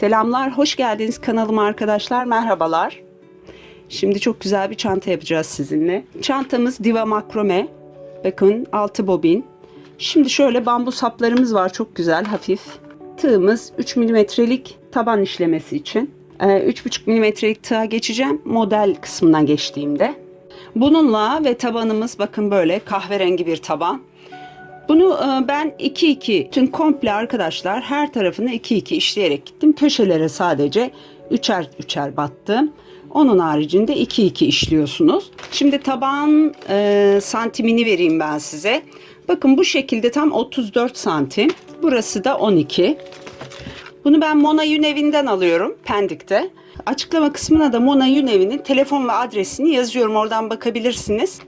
Selamlar, hoş geldiniz kanalıma arkadaşlar. Merhabalar. Şimdi çok güzel bir çanta yapacağız sizinle. Çantamız Diva Makrome. Bakın altı bobin. Şimdi şöyle bambu saplarımız var çok güzel hafif. Tığımız 3 milimetrelik taban işlemesi için. Ee, 3,5 milimetrelik tığa geçeceğim model kısmına geçtiğimde. Bununla ve tabanımız bakın böyle kahverengi bir taban. Bunu e, ben 2-2 tüm komple arkadaşlar her tarafını 2-2 işleyerek gittim. Köşelere sadece üçer üçer battım. Onun haricinde 2-2 işliyorsunuz. Şimdi taban e, santimini vereyim ben size. Bakın bu şekilde tam 34 santim. Burası da 12. Bunu ben Mona Yün evinden alıyorum Pendik'te. Açıklama kısmına da Mona Yün evinin telefon ve adresini yazıyorum. Oradan bakabilirsiniz.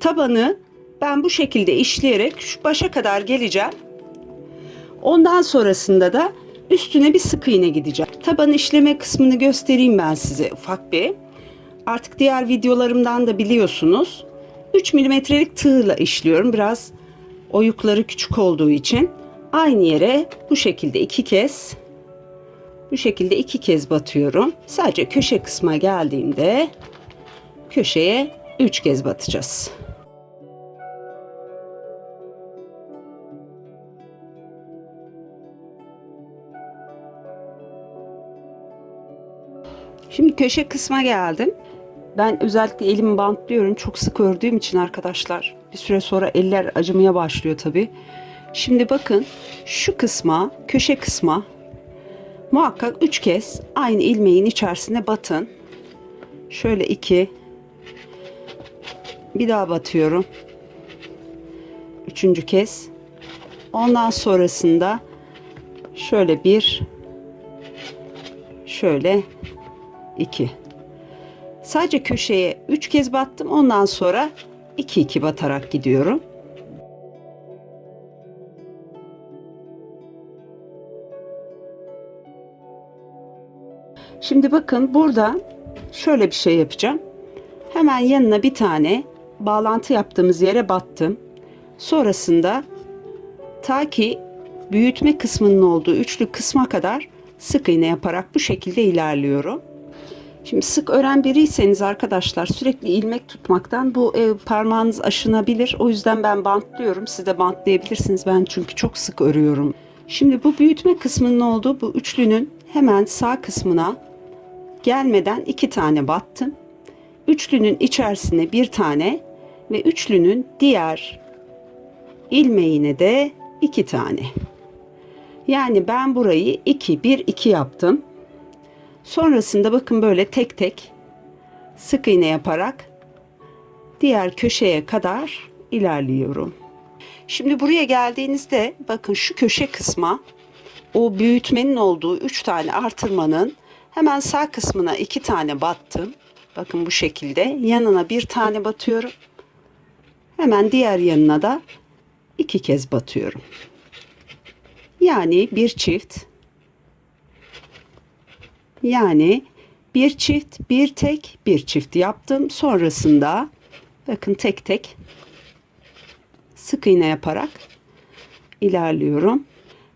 Tabanı ben bu şekilde işleyerek şu başa kadar geleceğim. Ondan sonrasında da üstüne bir sık iğne gideceğim. Taban işleme kısmını göstereyim ben size ufak bir. Artık diğer videolarımdan da biliyorsunuz. 3 milimetrelik tığla işliyorum. Biraz oyukları küçük olduğu için. Aynı yere bu şekilde iki kez bu şekilde iki kez batıyorum. Sadece köşe kısma geldiğinde köşeye üç kez batacağız. Şimdi köşe kısma geldim. Ben özellikle elimi bantlıyorum. Çok sık ördüğüm için arkadaşlar. Bir süre sonra eller acımaya başlıyor tabii. Şimdi bakın şu kısma, köşe kısma muhakkak üç kez aynı ilmeğin içerisine batın. Şöyle iki. Bir daha batıyorum. Üçüncü kez. Ondan sonrasında şöyle bir, şöyle 2. Sadece köşeye 3 kez battım. Ondan sonra 2 2 batarak gidiyorum. Şimdi bakın burada şöyle bir şey yapacağım. Hemen yanına bir tane bağlantı yaptığımız yere battım. Sonrasında ta ki büyütme kısmının olduğu üçlü kısma kadar sık iğne yaparak bu şekilde ilerliyorum. Şimdi sık ören biriyseniz arkadaşlar sürekli ilmek tutmaktan bu e, parmağınız aşınabilir. O yüzden ben bantlıyorum. Siz de bantlayabilirsiniz. Ben çünkü çok sık örüyorum. Şimdi bu büyütme kısmının olduğu bu üçlünün hemen sağ kısmına gelmeden iki tane battım. Üçlünün içerisine bir tane ve üçlünün diğer ilmeğine de iki tane. Yani ben burayı 2 1 2 yaptım. Sonrasında bakın böyle tek tek sık iğne yaparak diğer köşeye kadar ilerliyorum. Şimdi buraya geldiğinizde bakın şu köşe kısma o büyütmenin olduğu 3 tane artırmanın hemen sağ kısmına 2 tane battım. Bakın bu şekilde yanına bir tane batıyorum. Hemen diğer yanına da iki kez batıyorum. Yani bir çift yani bir çift, bir tek, bir çift yaptım. Sonrasında bakın tek tek sık iğne yaparak ilerliyorum.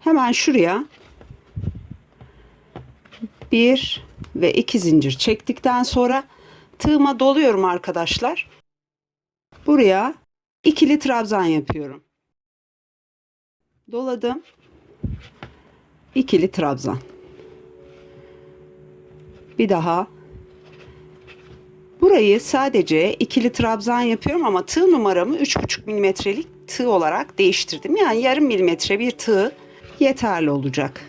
Hemen şuraya bir ve iki zincir çektikten sonra tığıma doluyorum arkadaşlar. Buraya ikili trabzan yapıyorum. Doladım. İkili trabzan. Bir daha. Burayı sadece ikili trabzan yapıyorum ama tığ numaramı 3,5 milimetrelik tığ olarak değiştirdim. Yani yarım milimetre bir tığ yeterli olacak.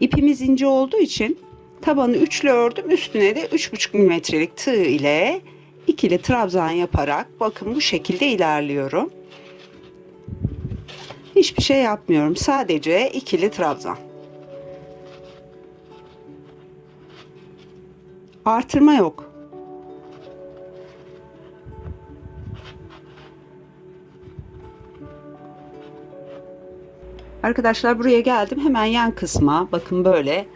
İpimiz ince olduğu için tabanı üçlü ördüm. Üstüne de 3,5 milimetrelik tığ ile ikili trabzan yaparak bakın bu şekilde ilerliyorum. Hiçbir şey yapmıyorum. Sadece ikili trabzan. Artırma yok. Arkadaşlar buraya geldim. Hemen yan kısma bakın böyle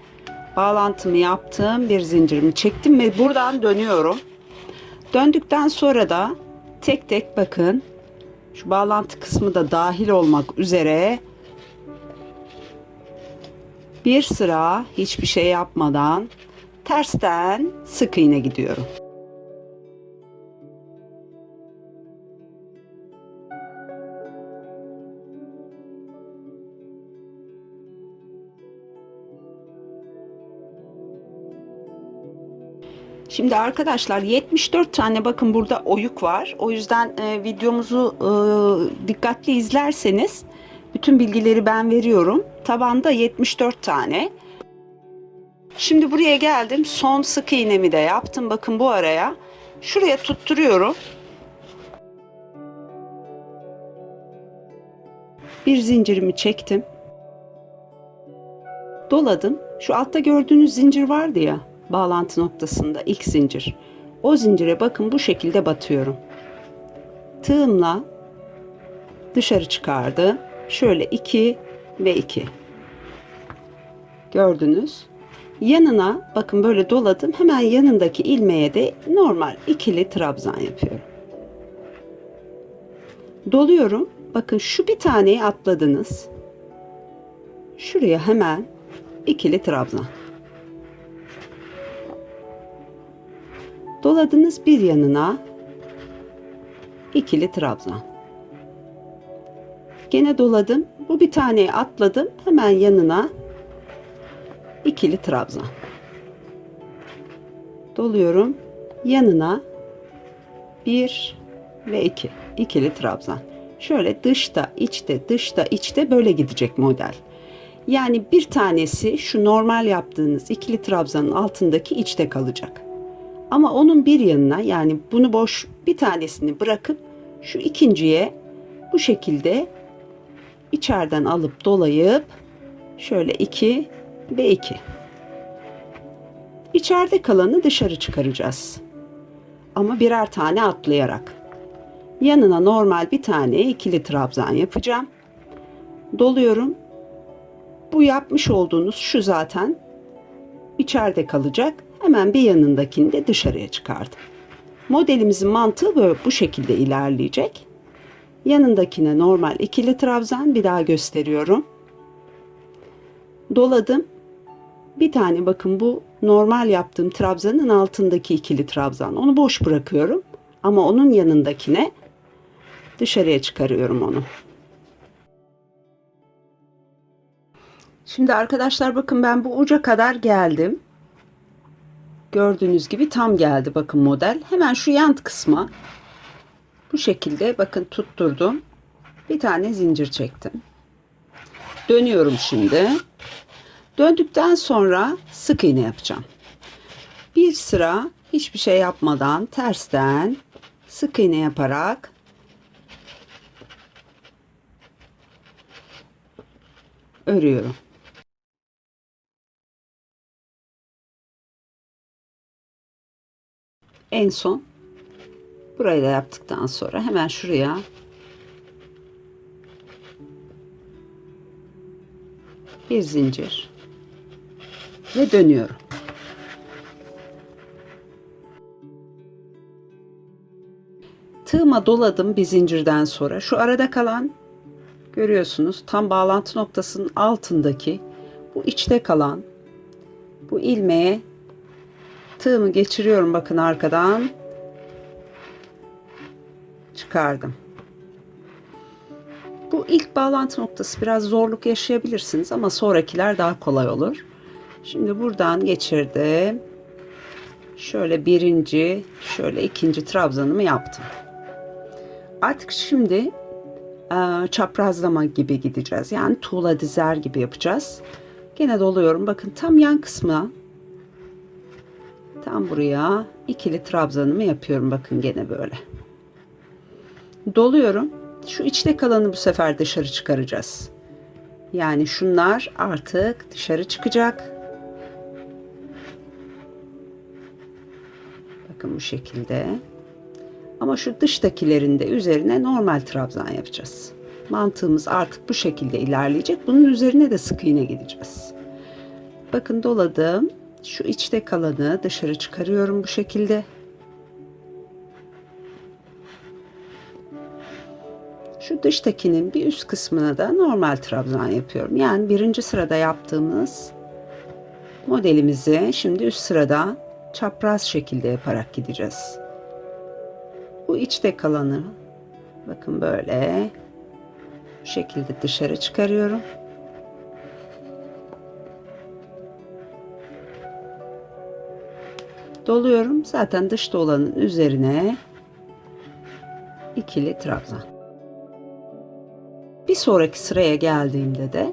bağlantımı yaptım. Bir zincirimi çektim ve buradan dönüyorum. Döndükten sonra da tek tek bakın şu bağlantı kısmı da dahil olmak üzere Bir sıra hiçbir şey yapmadan tersten sık iğne gidiyorum. Şimdi arkadaşlar 74 tane bakın burada oyuk var. O yüzden e, videomuzu e, dikkatli izlerseniz bütün bilgileri ben veriyorum. Tabanda 74 tane. Şimdi buraya geldim. Son sık iğnemi de yaptım. Bakın bu araya. Şuraya tutturuyorum. Bir zincirimi çektim. Doladım. Şu altta gördüğünüz zincir vardı ya bağlantı noktasında ilk zincir. O zincire bakın bu şekilde batıyorum. Tığımla dışarı çıkardı. Şöyle 2 ve 2. Gördünüz. Yanına bakın böyle doladım. Hemen yanındaki ilmeğe de normal ikili trabzan yapıyorum. Doluyorum. Bakın şu bir taneyi atladınız. Şuraya hemen ikili trabzan. Doladınız bir yanına ikili trabzan. Gene doladım. Bu bir taneyi atladım. Hemen yanına ikili trabzan. Doluyorum. Yanına bir ve iki. ikili trabzan. Şöyle dışta, içte, dışta, içte böyle gidecek model. Yani bir tanesi şu normal yaptığınız ikili trabzanın altındaki içte kalacak. Ama onun bir yanına yani bunu boş bir tanesini bırakıp şu ikinciye bu şekilde içeriden alıp dolayıp şöyle 2 ve 2. İçeride kalanı dışarı çıkaracağız. Ama birer tane atlayarak. Yanına normal bir tane ikili trabzan yapacağım. Doluyorum. Bu yapmış olduğunuz şu zaten içeride kalacak. Hemen bir yanındakini de dışarıya çıkardım. Modelimizin mantığı böyle bu şekilde ilerleyecek. Yanındakine normal ikili trabzan bir daha gösteriyorum. Doladım. Bir tane bakın bu normal yaptığım trabzanın altındaki ikili trabzan. Onu boş bırakıyorum. Ama onun yanındakine dışarıya çıkarıyorum onu. Şimdi arkadaşlar bakın ben bu uca kadar geldim. Gördüğünüz gibi tam geldi bakın model. Hemen şu yan kısma bu şekilde bakın tutturdum. Bir tane zincir çektim. Dönüyorum şimdi. Döndükten sonra sık iğne yapacağım. Bir sıra hiçbir şey yapmadan tersten sık iğne yaparak örüyorum. En son burayı da yaptıktan sonra hemen şuraya bir zincir ve dönüyorum. Tığıma doladım bir zincirden sonra. Şu arada kalan görüyorsunuz tam bağlantı noktasının altındaki bu içte kalan bu ilmeğe tığımı geçiriyorum bakın arkadan çıkardım. Bu ilk bağlantı noktası biraz zorluk yaşayabilirsiniz ama sonrakiler daha kolay olur. Şimdi buradan geçirdim. Şöyle birinci, şöyle ikinci trabzanımı yaptım. Artık şimdi e, çaprazlama gibi gideceğiz. Yani tuğla dizer gibi yapacağız. Gene doluyorum. Bakın tam yan kısmı tam buraya ikili trabzanımı yapıyorum. Bakın gene böyle. Doluyorum. Şu içte kalanı bu sefer dışarı çıkaracağız. Yani şunlar artık dışarı çıkacak. Bakın bu şekilde. Ama şu dıştakilerin de üzerine normal trabzan yapacağız. Mantığımız artık bu şekilde ilerleyecek. Bunun üzerine de sık iğne gideceğiz. Bakın doladım. Şu içte kalanı dışarı çıkarıyorum bu şekilde. Şu dıştakinin bir üst kısmına da normal trabzan yapıyorum. Yani birinci sırada yaptığımız modelimizi şimdi üst sırada çapraz şekilde yaparak gideceğiz. Bu içte kalanı bakın böyle bu şekilde dışarı çıkarıyorum. Doluyorum. Zaten dışta olanın üzerine ikili trabzan. Bir sonraki sıraya geldiğimde de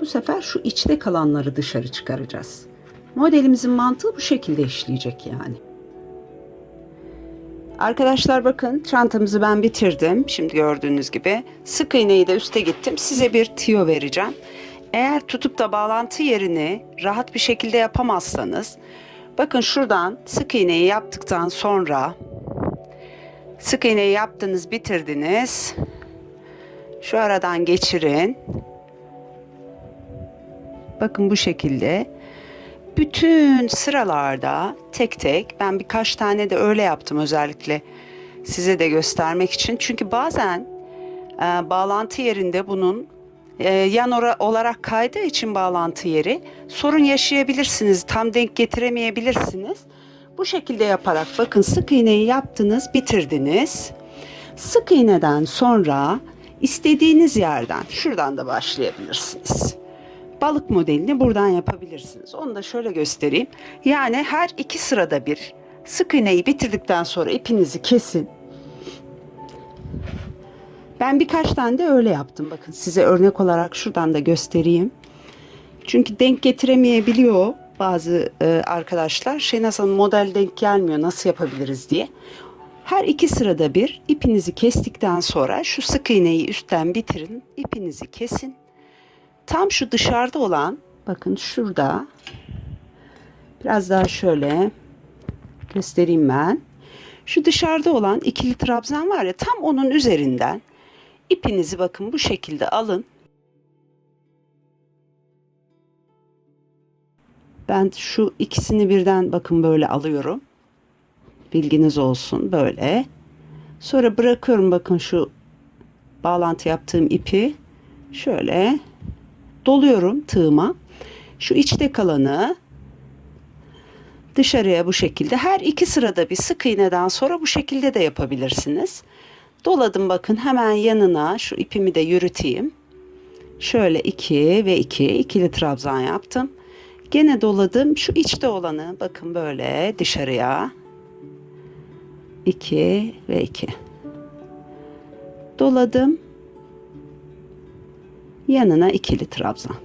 bu sefer şu içte kalanları dışarı çıkaracağız. Modelimizin mantığı bu şekilde işleyecek yani. Arkadaşlar bakın çantamızı ben bitirdim. Şimdi gördüğünüz gibi sık iğneyi de üste gittim. Size bir tiyo vereceğim. Eğer tutup da bağlantı yerini rahat bir şekilde yapamazsanız bakın şuradan sık iğneyi yaptıktan sonra sık iğneyi yaptınız bitirdiniz. Şu aradan geçirin. Bakın bu şekilde bütün sıralarda tek tek ben birkaç tane de öyle yaptım özellikle size de göstermek için. Çünkü bazen e, bağlantı yerinde bunun e, yan olarak kaydığı için bağlantı yeri sorun yaşayabilirsiniz. Tam denk getiremeyebilirsiniz. Bu şekilde yaparak bakın sık iğneyi yaptınız, bitirdiniz. Sık iğneden sonra istediğiniz yerden şuradan da başlayabilirsiniz balık modelini buradan yapabilirsiniz. Onu da şöyle göstereyim. Yani her iki sırada bir sık iğneyi bitirdikten sonra ipinizi kesin. Ben birkaç tane de öyle yaptım. Bakın size örnek olarak şuradan da göstereyim. Çünkü denk getiremeyebiliyor bazı e, arkadaşlar. Şey nasıl model denk gelmiyor nasıl yapabiliriz diye. Her iki sırada bir ipinizi kestikten sonra şu sık iğneyi üstten bitirin. ipinizi kesin. Tam şu dışarıda olan bakın şurada biraz daha şöyle göstereyim ben. Şu dışarıda olan ikili trabzan var ya tam onun üzerinden ipinizi bakın bu şekilde alın. Ben şu ikisini birden bakın böyle alıyorum. Bilginiz olsun böyle. Sonra bırakıyorum bakın şu bağlantı yaptığım ipi şöyle doluyorum tığıma. Şu içte kalanı dışarıya bu şekilde her iki sırada bir sık iğneden sonra bu şekilde de yapabilirsiniz. Doladım bakın hemen yanına şu ipimi de yürüteyim. Şöyle iki ve iki ikili trabzan yaptım. Gene doladım şu içte olanı bakın böyle dışarıya. 2 ve 2. Doladım yanına ikili trabzan.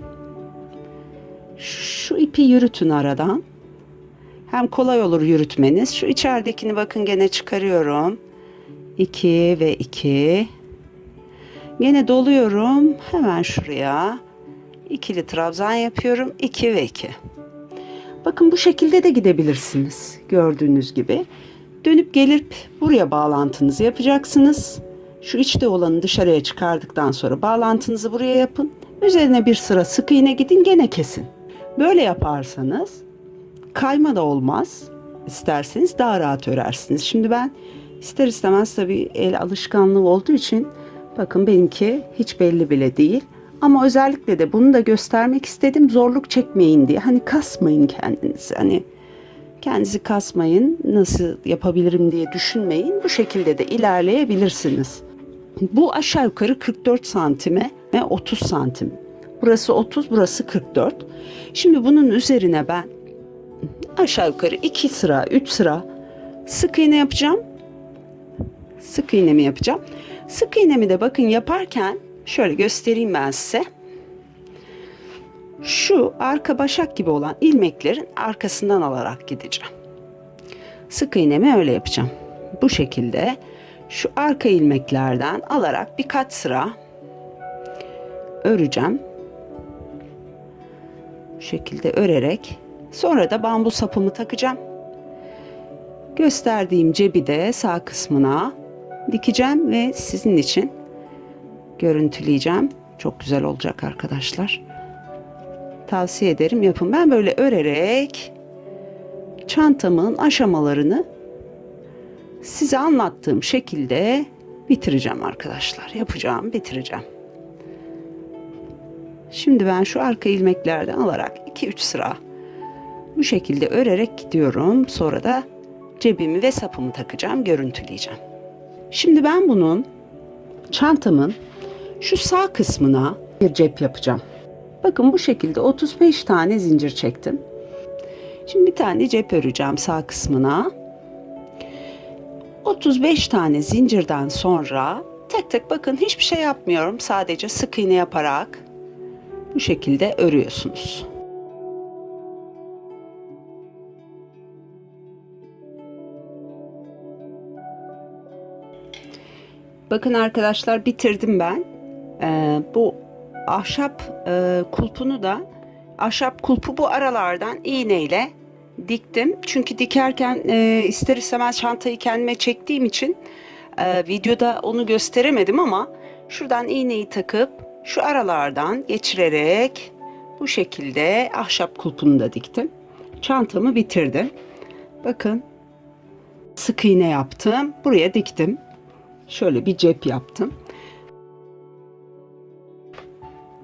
Şu ipi yürütün aradan. Hem kolay olur yürütmeniz. Şu içeridekini bakın gene çıkarıyorum. 2 ve 2. Gene doluyorum. Hemen şuraya. ikili trabzan yapıyorum. 2 ve 2. Bakın bu şekilde de gidebilirsiniz. Gördüğünüz gibi. Dönüp gelip buraya bağlantınızı yapacaksınız. Şu içte olanı dışarıya çıkardıktan sonra bağlantınızı buraya yapın. Üzerine bir sıra sık iğne gidin gene kesin. Böyle yaparsanız kayma da olmaz. İsterseniz daha rahat örersiniz. Şimdi ben ister istemez tabii el alışkanlığı olduğu için bakın benimki hiç belli bile değil. Ama özellikle de bunu da göstermek istedim zorluk çekmeyin diye. Hani kasmayın kendinizi. Hani kendinizi kasmayın. Nasıl yapabilirim diye düşünmeyin. Bu şekilde de ilerleyebilirsiniz. Bu aşağı yukarı 44 santime ve 30 santim. Burası 30, burası 44. Şimdi bunun üzerine ben aşağı yukarı 2 sıra, 3 sıra sık iğne yapacağım. Sık iğnemi yapacağım. Sık iğnemi de bakın yaparken şöyle göstereyim ben size. Şu arka başak gibi olan ilmeklerin arkasından alarak gideceğim. Sık iğnemi öyle yapacağım. Bu şekilde şu arka ilmeklerden alarak birkaç sıra öreceğim. Bu şekilde örerek sonra da bambu sapımı takacağım. Gösterdiğim cebi de sağ kısmına dikeceğim ve sizin için görüntüleyeceğim. Çok güzel olacak arkadaşlar. Tavsiye ederim yapın. Ben böyle örerek çantamın aşamalarını size anlattığım şekilde bitireceğim arkadaşlar. Yapacağım, bitireceğim. Şimdi ben şu arka ilmeklerden alarak 2-3 sıra bu şekilde örerek gidiyorum. Sonra da cebimi ve sapımı takacağım, görüntüleyeceğim. Şimdi ben bunun çantamın şu sağ kısmına bir cep yapacağım. Bakın bu şekilde 35 tane zincir çektim. Şimdi bir tane cep öreceğim sağ kısmına. 35 tane zincirden sonra tek tek bakın hiçbir şey yapmıyorum. Sadece sık iğne yaparak bu şekilde örüyorsunuz. Bakın arkadaşlar bitirdim ben. Ee, bu ahşap e, kulpunu da ahşap kulpu bu aralardan iğneyle diktim. Çünkü dikerken e, ister istemez çantayı kendime çektiğim için e, videoda onu gösteremedim ama şuradan iğneyi takıp şu aralardan geçirerek bu şekilde ahşap kulpunu da diktim. Çantamı bitirdim. Bakın sık iğne yaptım. Buraya diktim. Şöyle bir cep yaptım.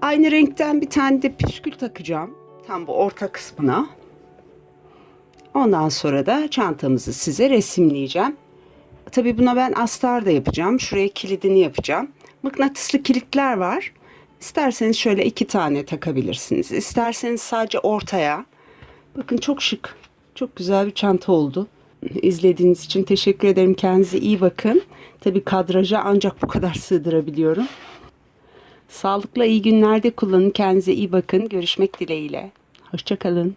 Aynı renkten bir tane de püskül takacağım. Tam bu orta kısmına. Ondan sonra da çantamızı size resimleyeceğim. Tabii buna ben astar da yapacağım. Şuraya kilidini yapacağım. Mıknatıslı kilitler var. İsterseniz şöyle iki tane takabilirsiniz. İsterseniz sadece ortaya. Bakın çok şık. Çok güzel bir çanta oldu. İzlediğiniz için teşekkür ederim. Kendinize iyi bakın. Tabii kadraja ancak bu kadar sığdırabiliyorum. Sağlıkla iyi günlerde kullanın. Kendinize iyi bakın. Görüşmek dileğiyle. Hoşçakalın.